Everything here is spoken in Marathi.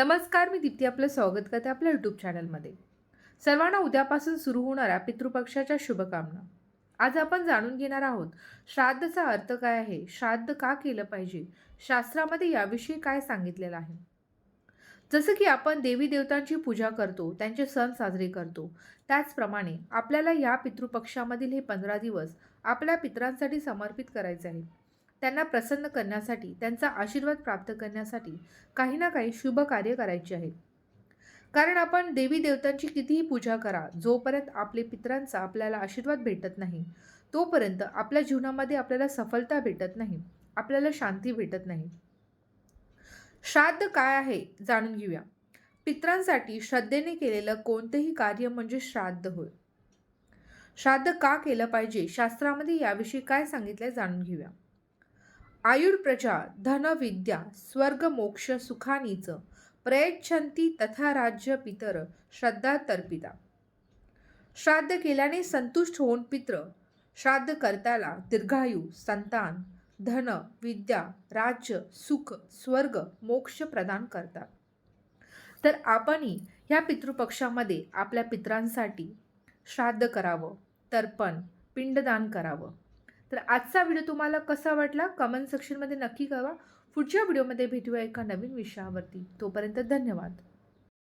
नमस्कार मी दीप्ती आपलं स्वागत करते आपल्या यूट्यूब चॅनलमध्ये सर्वांना उद्यापासून सुरू होणाऱ्या पितृपक्षाच्या शुभकामना. आज आपण जाणून घेणार आहोत श्राद्धचा अर्थ काय आहे? श्राद्ध का केलं पाहिजे? शास्त्रामध्ये याविषयी काय सांगितलेलं आहे? जसं की आपण देवी देवतांची पूजा करतो त्यांचे सण साजरे करतो त्याचप्रमाणे आपल्याला या पितृपक्षामधील हे पंधरा दिवस आपल्या पित्रांसाठी समर्पित करायचे आहे त्यांना प्रसन्न करण्यासाठी त्यांचा आशीर्वाद प्राप्त करण्यासाठी काही ना काही शुभ कार्य करायचे आहे. कारण आपण देवी देवतांची कितीही पूजा करा जोपर्यंत आपले पितरांचा आपल्याला आशीर्वाद भेटत नाही तोपर्यंत आपल्या जीवनामध्ये आपल्याला सफलता भेटत नाही आपल्याला शांती भेटत नाही. श्राद्ध काय आहे जाणून घेऊया. पितरांसाठी श्रद्धेने केलेलं कोणतेही कार्य म्हणजे श्राद्ध होय. श्राद्ध का केलं पाहिजे? शास्त्रामध्ये याविषयी काय सांगितले जाणून घेऊया. आयुर्प्रजा धनविद्या धन विद्या स्वर्ग मोक्ष तथा राज्य पितर श्रद्धा तर्पिता. श्राद्ध केल्याने संतुष्ट होऊन पित्र श्राद्ध करताला दीर्घायू संतान धन विद्या राज्य सुख स्वर्ग मोक्ष प्रदान करतात. तर आपणही ह्या पितृपक्षामध्ये आपल्या पितरांसाठी श्राद्ध करावं तर्पण पिंडदान करावं. तर आजचा व्हिडिओ तुम्हाला कसा वाटला? कमेंट सेक्शनमध्ये नक्की कळवा. पुढच्या व्हिडिओमध्ये भेटूया एका नवीन विषयावरती. तोपर्यंत धन्यवाद.